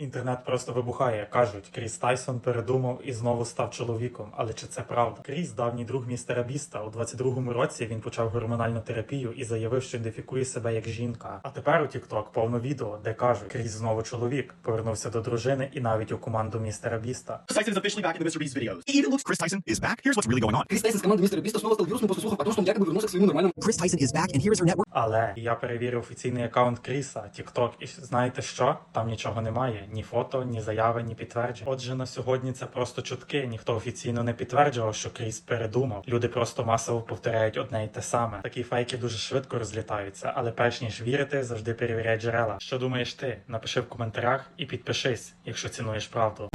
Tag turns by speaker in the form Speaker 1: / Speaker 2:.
Speaker 1: Інтернет просто вибухає. Кажуть, Кріс Тайсон передумав і знову став чоловіком. Але чи це правда? Кріс, давній друг містера Біста. У 22-му році він почав гормональну терапію і заявив, що ідентифікує себе як жінка. А тепер у TikTok повно відео, де кажуть, Кріс знову чоловік, повернувся до дружини і навіть у команду містера Біста.
Speaker 2: Chris Tyson is officially back in the Mr. Beast videos. It even looks Chris Tyson is back. Here's what's really going on.
Speaker 3: Крис Тайсон с команды Мистера Биста снова стал вирусным после слухов о том, что он якобы вернулся к своему нормальному
Speaker 2: Chris Tyson is back, and here's her network.
Speaker 1: Але я перевірив офіційний аккаунт Кріса, TikTok, і знаєте що? Там нічого немає, ні фото, ні заяви, ні підтверджень. Отже, на сьогодні це просто чутки. Ніхто офіційно не підтверджував, що Кріс передумав. Люди просто масово повторяють одне й те саме. Такі фейки дуже швидко розлітаються, але перш ніж вірити, завжди перевіряй джерела. Що думаєш ти? Напиши в коментарях і підпишись, якщо цінуєш правду.